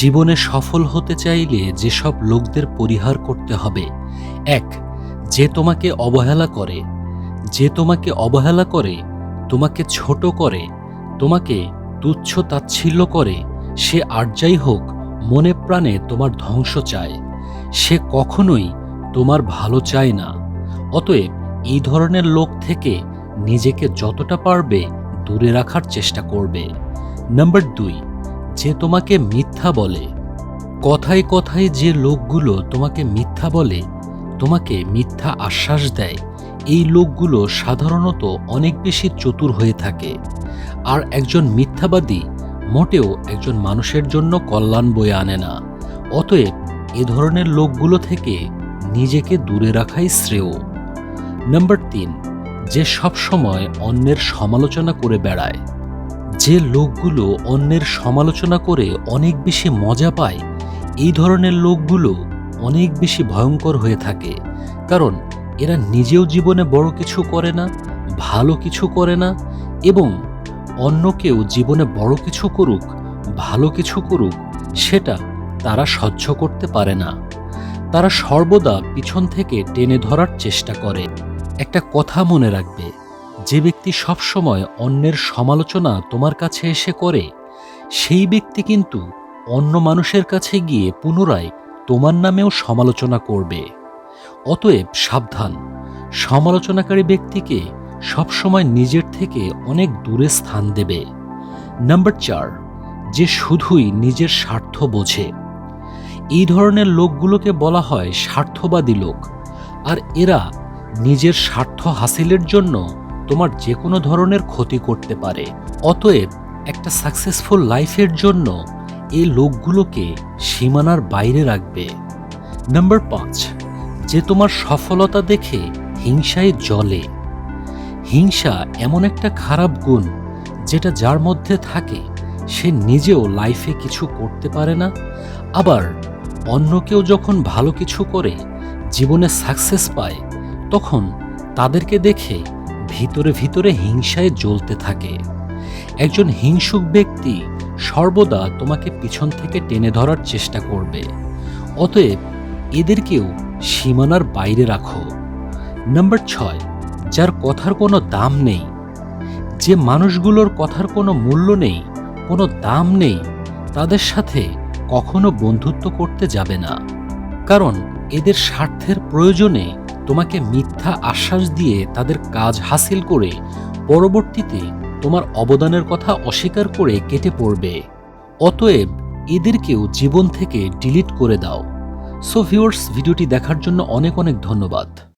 জীবনে সফল হতে চাইলে যেসব লোকদের পরিহার করতে হবে। এক, যে তোমাকে অবহেলা করে, যে তোমাকে অবহেলা করে, তোমাকে ছোট করে, তোমাকে তুচ্ছ তাচ্ছিল্য করে, সে আর যাই হোক, মনে প্রাণে তোমার ধ্বংস চায়। সে কখনোই তোমার ভালো চায় না। অতএব এই ধরনের লোক থেকে নিজেকে যতটা পারবে দূরে রাখার চেষ্টা করবে। নাম্বার দুই যে তোমাকে মিথ্যা বলে। কথায় কথায় যে লোকগুলো তোমাকে মিথ্যা বলে, তোমাকে মিথ্যা আশ্বাস দেয়, এই লোকগুলো সাধারণত অনেক বেশি চতুর হয়ে থাকে। আর একজন মিথ্যাবাদী মোটেও একজন মানুষের জন্য কল্যাণ বয়ে আনে না। অতএব এ ধরনের লোকগুলো থেকে নিজেকে দূরে রাখাই শ্রেয়। নাম্বার তিন, যে সব সময় অন্যের সমালোচনা করে বেড়ায়। যে লোকগুলো অন্যের সমালোচনা করে অনেক বেশি মজা পায়, এই ধরনের লোকগুলো অনেক বেশি ভয়ঙ্কর হয়ে থাকে। কারণ এরা নিজেও জীবনে বড় কিছু করে না, ভালো কিছু করে না এবং অন্য কেউ জীবনে বড় কিছু করুক, ভালো কিছু করুক, সেটা তারা সহ্য করতে পারে না। তারা সর্বদা পিছন থেকে টেনে ধরার চেষ্টা করে। একটা কথা মনে রাখবে যে ব্যক্তি সবসময় অন্যের সমালোচনা তোমার কাছে এসে করে, সেই ব্যক্তি কিন্তু অন্য মানুষের কাছে গিয়ে পুনরায় তোমার নামেও সমালোচনা করবে। অতএব সাবধান, সমালোচনাকারী ব্যক্তিকে সবসময় নিজের থেকে অনেক দূরে স্থান দেবে। নাম্বার চার, যে শুধুই নিজের স্বার্থ বোঝে। এই ধরনের লোকগুলোকে বলা হয় স্বার্থবাদী লোক, আর এরা নিজের স্বার্থ হাসিলের জন্য তোমার যে কোনো ধরনের ক্ষতি করতে পারে। অতএব একটা সাকসেসফুল লাইফের জন্য এই লোকগুলোকে সীমানার বাইরে রাখবে। নাম্বার পাঁচ, যে তোমার সফলতা দেখে হিংসায় জলে হিংসা এমন একটা খারাপ গুণ যেটা যার মধ্যে থাকে, সে নিজেও লাইফে কিছু করতে পারে না। আবার অন্য কেউ যখন ভালো কিছু করে, জীবনে সাকসেস পায়, তখন তাদেরকে দেখে ভিতরে ভিতরে হিংসায় জ্বলতে থাকে। একজন হিংসুক ব্যক্তি সর্বদা তোমাকে পিছন থেকে টেনে ধরার চেষ্টা করবে। অতএব এদেরকেও সীমানার বাইরে রাখো। নাম্বার ছয়, যার কথার কোনো দাম নেই। যে মানুষগুলোর কথার কোনো মূল্য নেই, কোনো দাম নেই, তাদের সাথে কখনো বন্ধুত্ব করতে যাবে না। কারণ এদের স্বার্থের প্রয়োজনে তোমাকে মিথ্যা আশ্বাস দিয়ে তাদের কাজ হাসিল করে পরবর্তীতে তোমার অবদানের কথা অস্বীকার করে কেটে পড়বে। অতএব এদেরকেও জীবন থেকে ডিলিট করে দাও। সো ভিউয়ার্স ভিডিওটি দেখার জন্য অনেক অনেক ধন্যবাদ।